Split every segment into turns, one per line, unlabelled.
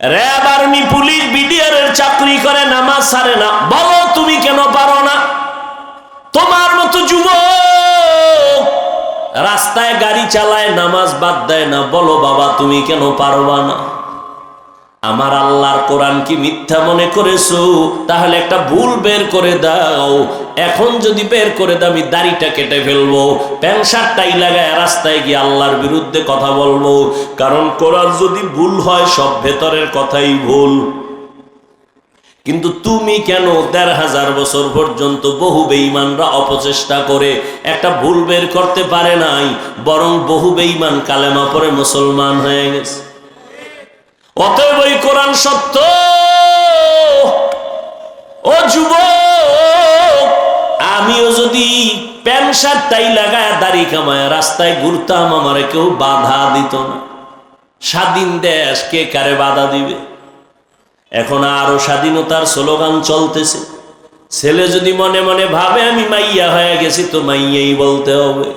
RAB army police BDR এর চাকরি করে, নামাজ সারে না। বলো, তুমি কেন পারো না? তোমার মতো যুব রাস্তায় গাড়ি চালায়, নামাজ বাদ দেয় না। বলো, বাবা, তুমি কেন পারবা না? আমার আল্লাহর কোরআন কি মিথ্যা মনে করেছ? তাহলে একটা ভুল বের করে দাও। এখন যদি বের করে দাও, আমি দাড়িটা কেটে ফেলব। প্যান্ট শার্টটাই লাগায় রাস্তায় গিয়ে আল্লাহর বিরুদ্ধে কথা বলব। কারণ কোরআন যদি ভুল হয়, সব ভেতরের কথাই ভুল। কিন্তু তুমি কেন দেড় হাজার বছর পর্যন্ত বহু বেঈমানরা অপচেষ্টা করে একটা ভুল বের করতে পারে নাই, বরং বহু বেঈমান কালেমা পরে মুসলমান হয়ে গেছে? অতএব ওই কোরআন সত্য। ও যুবক, আমিও যদি প্যান্ট শার্টটাই লাগায় দাড়ি কামায় রাস্তায় ঘুরতাম, আমার কেউ বাধা দিত না। স্বাধীন দেশ, কে কারে বাধা দিবে? এখন আরও স্বাধীনতার স্লোগান চলতেছে। ছেলে যদি মনে মনে ভাবে, আমি মাইয়া হয়ে গেছি, তো মাইয়াই বলতে হবে।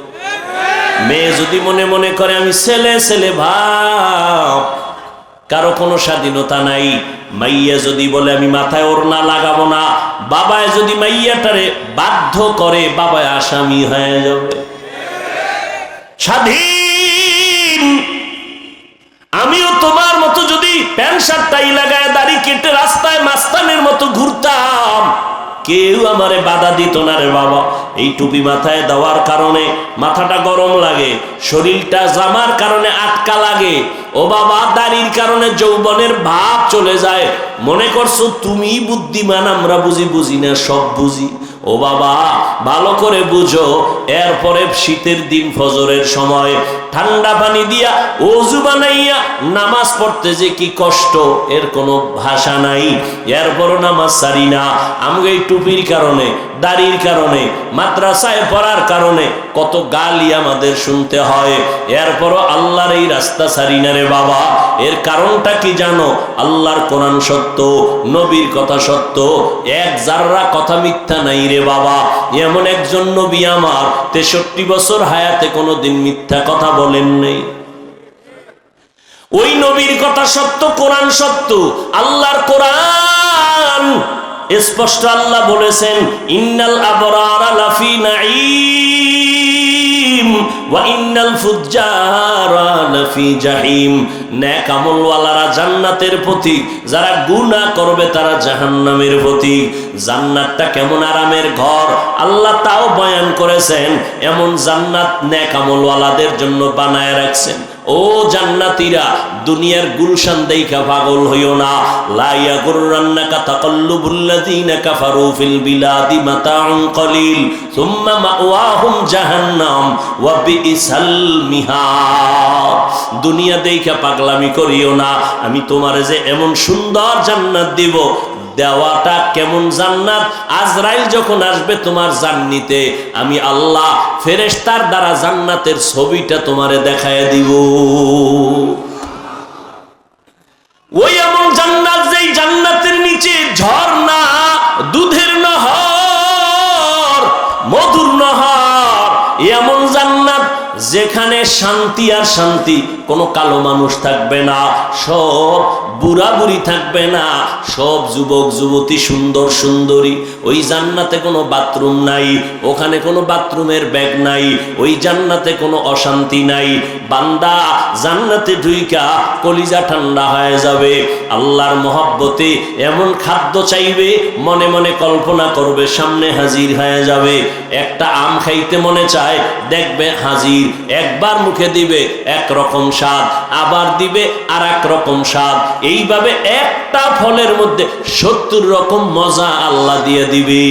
মেয়ে যদি মনে মনে করে, আমি ছেলে ছেলে ভাব। কারও কোনো স্বাধীনতা নাই। মাইয়া যদি বলে, আমি মাথায় ওড়না লাগাবো না। বাবায় যদি মাইয়াটারে বাধ্য করে, বাবায় আসামি হয়ে যাবে। স্বাধীন। আমিও তোমার মতো যদি প্যান্ট শার্টটাই লাগায়, দাড়ি কেটে রাস্তায় মাস্তানের মতো ঘুরতাম, কেউ আমারে বাধা দিত না রে বাবা। এই টুপি মাথায় দেওয়ার কারণে মাথাটা গরম লাগে, শরীরটা জামার কারণে আটকা লাগে। ও বাবা, দাড়ির কারণে যৌবনের ভাব চলে যায়। মনে করছ তুমি বুদ্ধিমান, আমরা বুঝি বুঝি না, সব বুঝি। ও বাবা, ভালো করে বুঝো, এরপরে শীতের দিন ফজরের সময় ঠান্ডা পানি দিয়া অজু বানাইয়া নামাজ পড়তে যে কি কষ্ট, এর কোনো ভাষা নাই। এরপরও নামাজ সারি না। আমাকে এই টুপির কারণে, দাড়ির কারণে, মাদ্রাসায় পড়ার কারণে কত গালি আমাদের শুনতে হয়। এরপরও আল্লাহর এই রাস্তা সারি না রে বাবা। এর কারণটা কি জানো? আল্লাহর কোরআন সত্য, নবীর কথা সত্য। এক জাররা কথা মিথ্যা নাই রে বাবা, এমন একজন নবী আমার, তেষট্টি বছর হায়াতে কোনোদিন মিথ্যা কথা বলেন নেই। ওই নবীর কথা সত্য, কোরআন সত্য, আল্লাহর কোরআন। স্পষ্ট আল্লাহ বলেছেন, ইন্নাল আবরারা লাফি নাঈম ওয়া ইন্নাল ফুজ্জারা। লাফি জাহিম। নেক আমলওয়ালারা জান্নাতের প্রতীক। যারা গুনাহ করবে তারা জাহান্নামের প্রতীক। জান্নাতটা কেমন আরামের ঘর। আল্লাহ তাও বয়ান করেছেন, এমন জান্নাত আমলওয়ালাদের জন্য বানায় রাখছেন। ও জান্নাতীরা, দুনিয়ার গুলশান দেইখা পাগল হইও না। লাইয়া গুররান্নাকা তাকাল্লুবুল্লাযীনা কাফারু ফিল বিলাদি মাতাউন কলিল। সুম্মা মাওয়াহুম জাহান্নাম ওয়া বিইসাল মিহাদ দুনিয়া দেইখা পাগলামি করিও না। আমি তোমারে যে এমন সুন্দর জান্নাত দিব, দেওয়াটা কেমন জান্নাত? আজরাইল যখন আসবে তোমার জান্নিতে, আমি আল্লাহ ফেরেশতার দ্বারা জান্নাতের ছবিটা তোমারে দেখায় দিব। ওই এমন জান্নাত যেই জান্নাতের নিচে ঝর্ণা, দুধের যেখানে শান্তি আর শান্তি, কোনো কালো মানুষ থাকবে না, সব বুড়া বুড়ি থাকবে না, সব যুবক, যুবতী, সুন্দর, সুন্দরী। ওই জান্নাতে কোনো বাথরুম নাই, ওখানে কোনো বাথরুমের ব্যাগ নাই, ওই জান্নাতে কোনো অশান্তি নাই। বান্দা জান্নাতে ঢুইকা কলিজা ঠান্ডা হয়ে যাবে, আল্লাহর মহাব্বতে এমন খাদ্য চাইবে, মনে মনে কল্পনা করবে, সামনে হাজির হয়ে যাবে। একটা আম খাইতে মনে চায়, দেখবে হাজির একবার মুখে দিবে এক রকম স্বাদ, আবার দিবে আর এক রকম স্বাদ। এইভাবে একটা ফলের মধ্যে সত্তর রকম মজা আল্লাহ দিয়ে দিবে।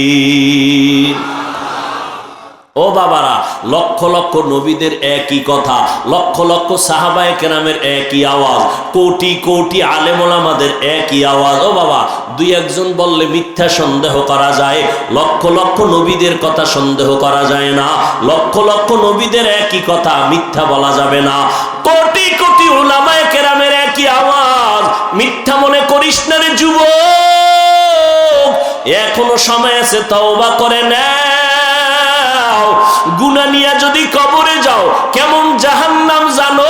ও বাবারা, লক্ষ লক্ষ নবীদের একই কথা, লক্ষ লক্ষ সাহাবায় কেরামের একই আওয়াজ, কোটি কোটি আলেমোলামাদের একই আওয়াজ। ও বাবা, দুই একজন বললে মিথ্যা সন্দেহ করা যায়, লক্ষ লক্ষ নবীদের কথা সন্দেহ করা যায় না, লক্ষ লক্ষ নবীদের একই কথা মিথ্যা বলা যাবে না। কোটি কোটি ওলামায় কেরামের একই আওয়াজ, মিথ্যা মনে করিস না রে যুবক, এখনও সময় আছে তওবা করে নেয় গুনা নিয়া যদি কবরে যাও, কেমন জাহান্নাম জানো?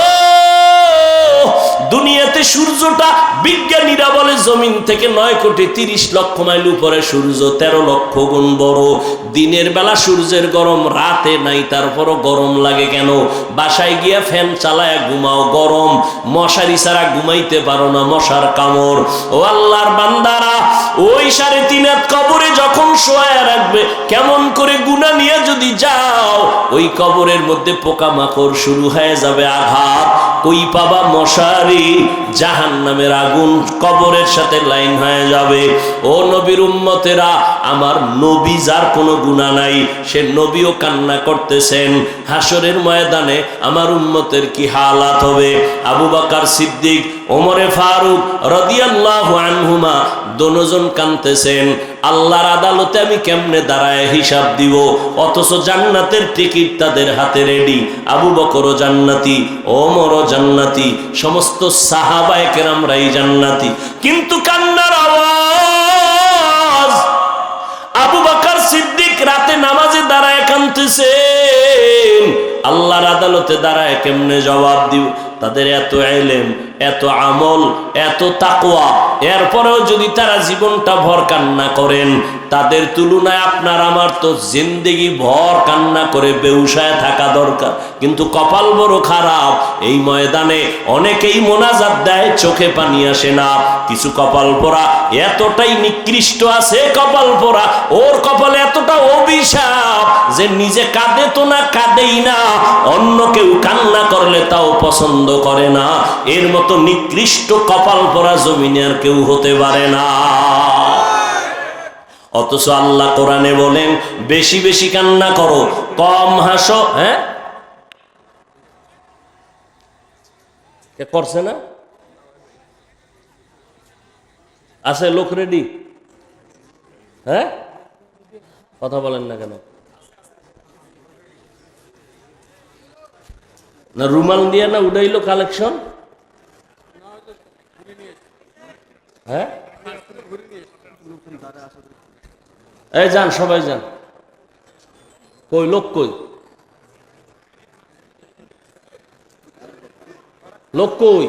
দুনিয়াতে সূর্যটা বিজ্ঞানীরা বলে জমিন থেকে নয় কোটি তিরিশ লক্ষ মাইল উপরে সূর্য, তেরো লক্ষ গুণ বড়। দিনের বেলা সূর্যের গরম, রাতে নাই, তারপরও গরম লাগে কেন? বাসায় গিয়া ফ্যান চালায় ঘুমাও, গরম। মশারি ছাড়া ঘুমাইতে পারো না মশার কামড়। ও আল্লাহর বান্দারা ওই সাড়ে তিন হাত কবরে যখন শোয়া রাখবে, কেমন করে গুণা নিয়ে যদি যাও, ওই কবরের মধ্যে পোকামাকড় শুরু হয়ে যাবে আঘাত। কই পাবা মশারি? জাহান নামের আগুন কবরের সাথে লাইন হয়ে যাবে। ও নবীর উম্মতেরা, আমার নবী যার কোনো গুণা নাই, সে নবীও কান্না করতেছেন। হাসরের ময়দানে আমার উম্মতের কি হালাত হবে? আবু বাকার সিদ্দিক, ওমরে ফারুক রদিয়াল্লাহু আনহুমা দনোজন কানতেছেন, আল্লাহর আদালতে আমি কেমনে দাঁড়ায় হিসাব দিব? অথচ জান্নাতের টিকিট তাদের হাতে রেডি আবু বকরও জান্নাতি, ওমরও জান্নাতি, সমস্ত সাহাবায়ে কেরামরাই জান্নাতি। কিন্তু কান্নার আওয়াজ! আবু বকর সিদ্দিক রাতে নামাজে দাঁড়ায় কানতেছেন। আল্লাহর আদালতে দাঁড়ায় কেমনে জবাব দিব? তাদের এত এলেম, এত আমল, এত তাকওয়া। এরপরেও যদি তারা জীবনটা ভর কান্না করেন, তাদের তুলনায় আপনার আমার তো জিন্দেগি ভর কান্না করে বেউসায় থাকা দরকার। কিন্তু কপাল বড় খারাপ। এই ময়দানে অনেকেই মোনাজাত দেয়, চোখে পানি আসে না। কিছু কপাল পোড়া এতটাই নিকৃষ্ট আছে কপাল পোড়া। ওর কপালে এতটা অভিশাপ যে নিজে কাঁদে তো না কাঁদেই না। অন্য কেউ কান্না করলে তাও পছন্দ করে না। এর মতো নিকৃষ্ট কপাল পোড়া জমিনে আর কেউ হতে পারে না। অথচ আল্লাহ কোরআনে বলেন, বেশি বেশি কান্না করো, কম হাসো হ্যাঁ? করছে না? আছে লোক রেডি হ্যাঁ? কথা বলেন না কেন? না রুমাল দিয়ে না উড়াইলো কালেকশন হ্যাঁ? এই যান, সবাই যান। কই, লোক কই? লোক কই?